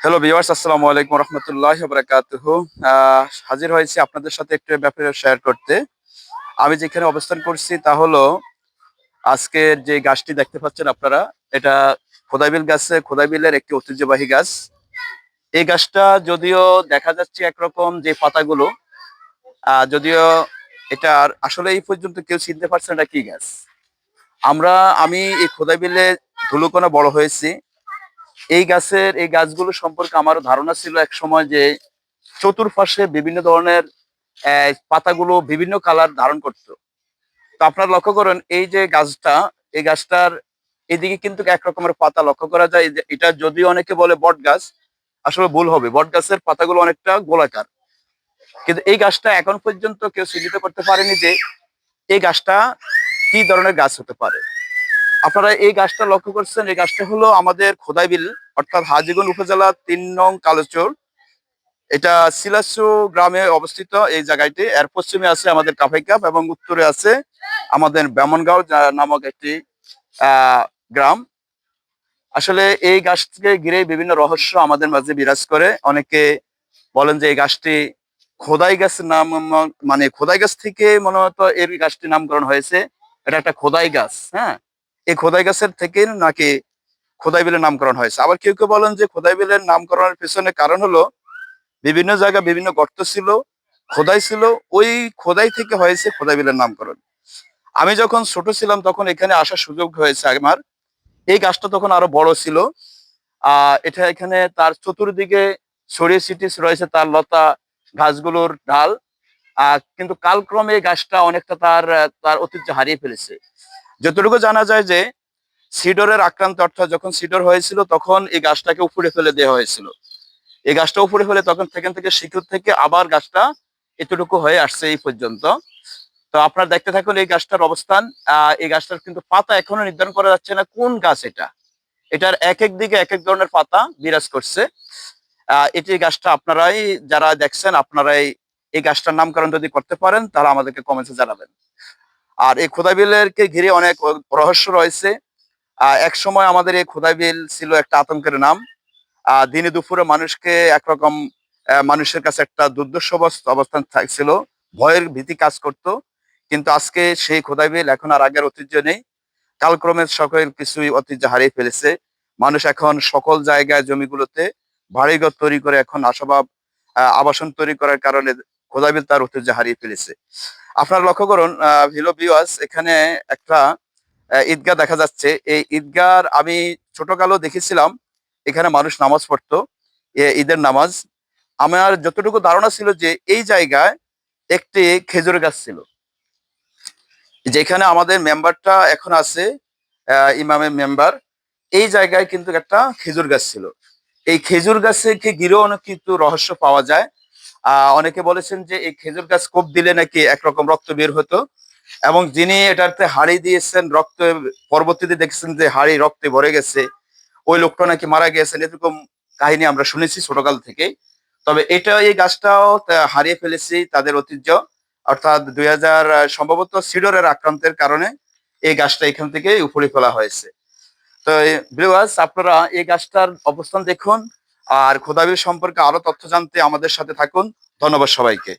Hello viewers আসসালামু আলাইকুম রহমতুল্লাহ বারাকাতুহ হাজির হয়েছি আপনাদের সাথে একটু ব্যাপারে শেয়ার করতে। আমি যেখানে অবস্থান করছি তা হলো আজকের যে গাছটি দেখতে পাচ্ছেন আপনারা এটা খোদাইবিল গাছে খোদাইবিলের একটি ঐতিহ্যবাহী গাছ। এই গাছটা যদিও দেখা যাচ্ছে একরকম যে পাতাগুলো আহ, যদিও এটা আসলে এই পর্যন্ত কেউ চিনতে পারছে না কি গাছ। আমরা আমি এই খোদাইবিলে ধুলুকোনা বড় হয়েছি। এই গাছের, এই গাছগুলো সম্পর্কে আমার ধারণা ছিল এক সময় যে চতুর্পাশে বিভিন্ন ধরনের পাতাগুলো বিভিন্ন কালার ধারণ করত। তো আপনারা লক্ষ্য করেন, এই যে গাছটা, এই গাছটার এদিকে কিন্তু এক রকমের পাতা লক্ষ্য করা যায়। এটা যদিও অনেকে বলে বট গাছ, আসলে ভুল হবে। বট গাছের পাতাগুলো অনেকটা গোলাকার। কিন্তু এই গাছটা এখন পর্যন্ত কেউ চিহ্নিত করতে পারেনি যে এই গাছটা কি ধরনের গাছ হতে পারে। আপনারা এই গাছটা লক্ষ্য করছেন, এই গাছটা হলো আমাদের খোদাইবিল, অর্থাৎ হাজিগঞ্জ উপজেলা তিন নং কালোচর এটা সিলাসু গ্রামে অবস্থিত এই জায়গাটি। এর পশ্চিমে আছে আমাদের কাফাইকাপ এবং উত্তরে আছে আমাদের ব্যামনগাঁও নামক একটি গ্রাম। আসলে এই গাছকে ঘিরে বিভিন্ন রহস্য আমাদের মাঝে বিরাজ করে। অনেকে বলেন যে এই গাছটি খোদাই গাছের নাম মানে খোদাই গাছ থেকে মনে হতো এর গাছটির নামকরণ হয়েছে। এটা একটা খোদাই গাছ হ্যাঁ? এই খোদাই গাছের থেকে নাকি খোদাই বিলের নামকরণ হয়েছে? আবার কেউ কেউ বলেন যে খোদাই বিলের নামকরণের পেছনে কারণ হলো বিভিন্ন জায়গায় বিভিন্ন গর্ত ছিল, খোদাই ছিল, ওই খোদাই থেকে হয়েছে খোদাই বিলের নামকরণ। আমি যখন ছোট ছিলাম তখন এখানে আসার সুযোগ হয়েছে আমার। এই গাছটা তখন আরও বড় ছিল। আহ এটা এখানে তার চতুর্দিকে ছড়িয়ে ছিটিয়ে রয়েছে তার লতা গাছগুলোর ডাল। কিন্তু কালক্রমে গাছটা অনেকটা তার তার ঐতিহ্য হারিয়ে ফেলেছে। যতটুকু জানা যায় যে সিডরের আক্রান্ত অর্থাৎ যখন সিডর হয়েছিল, তখন এই গাছটাকে উপড়ে ফেলে দেওয়া হয়েছিল। এই গাছটা উপরে ফেলে তখন সেখান থেকে শিকড় থেকে আবার গাছটা এতটুকু হয়ে আসছে এই পর্যন্ত। তো আপনারা দেখতে থাকুন এই গাছটার অবস্থান। এই গাছটার কিন্তু পাতা এখনও নির্ধারণ করা যাচ্ছে না কোন গাছ এটা। এটার এক এক দিকে এক এক ধরনের পাতা বিরাজ করছে। এটি গাছটা আপনারাই যারা দেখছেন, আপনারাই এই গাছটার নামকরণ যদি করতে পারেন, তাহলে আমাদেরকে কমেন্টে জানাবেন। আর এই খোদাবিলেরকে ঘিরে অনেক রহস্য রয়েছে। এক সময় আমাদের এই খোদাবিল ছিল একটা আতঙ্কের নাম। দিনে দুপুরে মানুষকে একরকম মানুষের কাছে একটা অবস্থ- অবস্থান থাকছিল ভয়ের ভীতি কাজ করত। কিন্তু আজকে সেই খোদাইবিল এখন আর আগের ঐতিহ্য নেই। কালক্রমে সকল কিছুই ঐতিহ্য হারিয়ে ফেলেছে। মানুষ এখন সকল জায়গায় জমিগুলোতে বাড়িঘর তৈরি করে এখন আশাবাব আহ, আবাসন তৈরি করার কারণে খোদাইবিল তার ঐতিহ্য হারিয়ে ফেলেছে। আপনারা লক্ষ্য করুন এখানে একটা ঈদগাহ দেখা যাচ্ছে। এই ঈদগার আমি ছোটকালেও দেখেছিলাম, এখানে মানুষ নামাজ পড়তো ঈদের নামাজ। আমার যতটুকু ধারণা ছিল যে এই জায়গায় একটি খেজুর গাছ ছিল। যেখানে আমাদের মেম্বারটা এখন আছে ইমামের মেম্বার। এই জায়গায় কিন্তু একটা খেজুর গাছ ছিল। এই খেজুর গাছকে ঘিরেও অনেক কিন্তু রহস্য পাওয়া যায়? অনেকে বলেছেন যে এই খেজুর গাছ কোপ দিলে নাকি একরকম রক্ত বের হতো। এবং যিনি এটাতে হাড়ি দিয়েছেন, রক্ত পরবর্তীতে দেখছেন যে হাড়ি রক্তে ভরে গেছে, ওই লোকটা নাকি মারা গেছেন এরকম কাহিনী আমরা শুনেছি ছোটকাল থেকে তবে এটা, এই গাছটাও হারিয়ে ফেলেছি তাদের ঐতিহ্য। অর্থাৎ দুই হাজার সম্ভবত সিডরের আক্রান্তের কারণে এই গাছটা এখান থেকে উপরে ফেলা হয়েছে। তো ভিউয়ার্স আপনারা এই গাছটার অবস্থান দেখুন। আর খোদাবির সম্পর্কে আরও তথ্য জানতে আমাদের সাথে থাকুন। ধন্যবাদ সবাইকে।